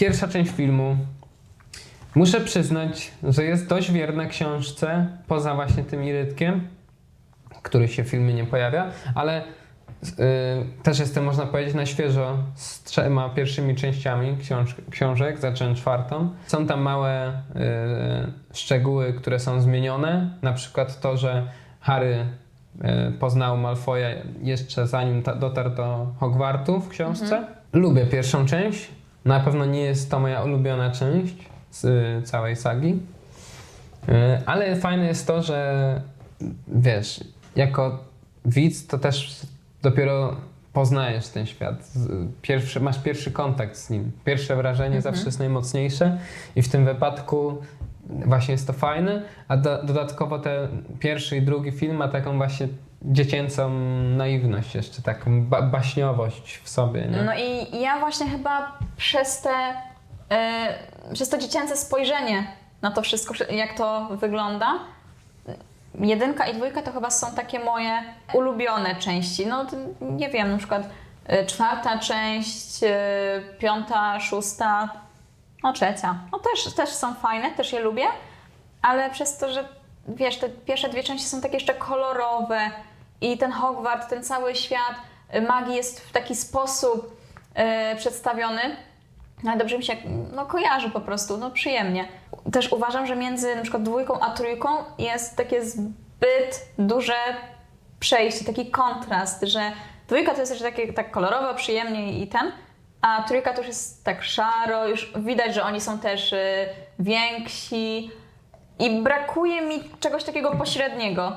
pierwsza część filmu. Muszę przyznać, że jest dość wierna książce, poza właśnie tym irytkiem, który się w filmie nie pojawia, ale y, też jestem, można powiedzieć, na świeżo z trzema pierwszymi częściami książ książek, zacząłem czwartą. Są tam małe y, szczegóły, które są zmienione, na przykład to, że Harry y, poznał Malfoya jeszcze zanim ta, dotarł do Hogwartu w książce. Lubię pierwszą część, na pewno nie jest to moja ulubiona część z y, całej sagi. Y, Ale fajne jest to, że wiesz, jako widz to też dopiero poznajesz ten świat. Pierwszy, masz pierwszy kontakt z nim. Pierwsze wrażenie zawsze jest najmocniejsze i w tym wypadku właśnie jest to fajne, a do, dodatkowo ten pierwszy i drugi film ma taką właśnie dziecięcą naiwność jeszcze, taką ba- baśniowość w sobie, nie? No i ja właśnie chyba przez te, y, przez to dziecięce spojrzenie na to wszystko, jak to wygląda, jedynka i dwójka to chyba są takie moje ulubione części. No nie wiem, na przykład y, czwarta część, y, piąta, szósta, no trzecia. No też, też są fajne, też je lubię, ale przez to, że wiesz, te pierwsze dwie części są takie jeszcze kolorowe i ten Hogwart, ten cały świat y, magii jest w taki sposób y, przedstawiony, no dobrze mi się no, kojarzy po prostu, no przyjemnie. Też uważam, że między przykład dwójką a trójką jest takie zbyt duże przejście, taki kontrast, że dwójka to jest jeszcze takie tak kolorowo, przyjemnie i ten, a trójka to już jest tak szaro, już widać, że oni są też y, więksi i brakuje mi czegoś takiego pośredniego.